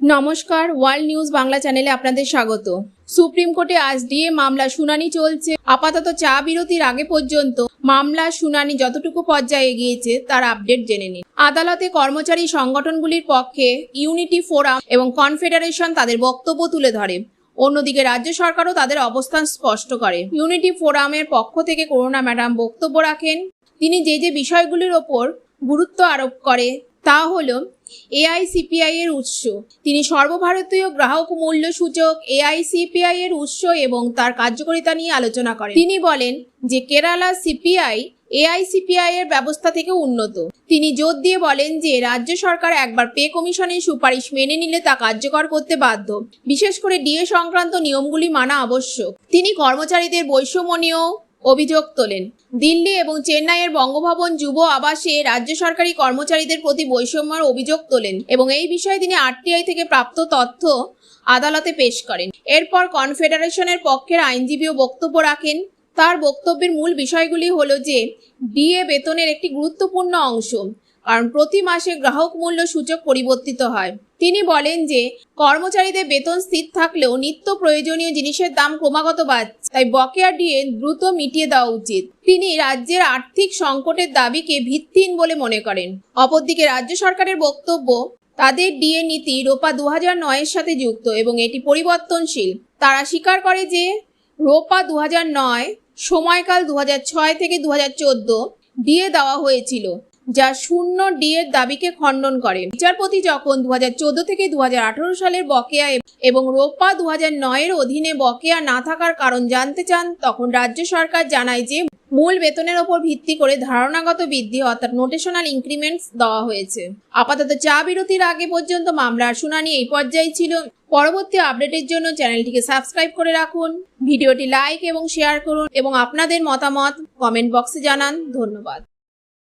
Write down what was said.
নমস্কার, world news Bangla চ্যানেলে আপনাদের স্বাগত। সুপ্রিম কোর্টে আজ ডিএ মামলা শুনানি চলছে। আপাতত চা বিরতির আগে পর্যন্ত মামলা শুনানি যতটুকু পর্যায়ে এগিয়েছে, তার আপডেট জেনে নিন। আদালতে কর্মচারী সংগঠনগুলির পক্ষে ইউনিটি ফোরাম এবং কনফেডারেশন তাদের বক্তব্য তুলে ধরে। অন্যদিকে রাজ্য সরকারও তাদের অবস্থান স্পষ্ট করে। ইউনিটি ফোরামের পক্ষ থেকে করুণা ম্যাডাম বক্তব্য রাখেন। তিনি যে যে বিষয়গুলির ওপর গুরুত্ব আরোপ করে, তা হলো এআইসিপিআই এর উৎস। তিনি সর্বভারতীয় গ্রাহক মূল্য সূচক এআইসিপিআই এর উৎস এবং তার কার্যকারিতা নিয়ে আলোচনা করেন। তিনি বলেন যে কেরালা সিপিআই এআইসিপিআই এর ব্যবস্থা থেকে উন্নত। তিনি জোর দিয়ে বলেন যে রাজ্য সরকার একবার পে কমিশনের সুপারিশ মেনে নিলে তা কার্যকর করতে বাধ্য। বিশেষ করে ডিএ সংক্রান্ত নিয়মগুলি মানা আবশ্যক। তিনি কর্মচারীদের বৈষম্য নিয়েও অভিযোগ তোলেন। দিল্লি এবং চেন্নাইয়ের বঙ্গভবন যুব আবাসে রাজ্য সরকারি কর্মচারীদের প্রতি বৈষম্যের অভিযোগ তোলেন এবং এই বিষয়ে তিনি আরটিআই থেকে প্রাপ্ত তথ্য আদালতে পেশ করেন। এরপর কনফেডারেশনের পক্ষের আইনজীবীও বক্তব্য রাখেন। তার বক্তব্যের মূল বিষয়গুলি হলো যে, ডিএ বেতনের একটি গুরুত্বপূর্ণ অংশ, কারণ প্রতি মাসে গ্রাহক মূল্য সূচক পরিবর্তিত হয়। তিনি বলেন যে, কর্মচারীদের বেতন স্থির থাকলেও নিত্য প্রয়োজনীয় জিনিসের দাম ক্রমাগত বাড়ছে। তাই বকেয়া ডিএ দ্রুত মিটিয়ে দেওয়া উচিত। তিনি রাজ্যের আর্থিক সংকটের দাবিকে ভিত্তিহীন বলে মনে করেন। অপরদিকে রাজ্য সরকারের বক্তব্য, তাদের ডিএ নীতি রোপা দু হাজার নয়ের সাথে যুক্ত এবং এটি পরিবর্তনশীল। তারা স্বীকার করে যে, রোপা দু নয়, সময়কাল দু হাজার ছয় থেকে দু হাজার চোদ্দ ডিএ দেওয়া হয়েছিল। যা শূন্য ডিএর দাবিকে খণ্ডন করে। বিচারপতি যখন দু হাজার চোদ্দ থেকে দু হাজার আঠারো সালের বকেয়া এবং রোপা দু নয়ের অধীনে বকেয়া না থাকার কারণ জানতে চান, তখন রাজ্য সরকার জানায় যে মূল বেতনের ওপর ভিত্তি করে ধারণাগত বৃদ্ধি অর্থাৎ নোটেশনাল ইনক্রিমেন্টস দেওয়া হয়েছে। আপাতত চা বিরতির আগে পর্যন্ত মামলার শুনানি এই পর্যায়ে ছিল। পরবর্তী আপডেটের জন্য চ্যানেলটিকে সাবস্ক্রাইব করে রাখুন, ভিডিওটি লাইক এবং শেয়ার করুন এবং আপনাদের মতামত কমেন্ট বক্সে জানান। ধন্যবাদ।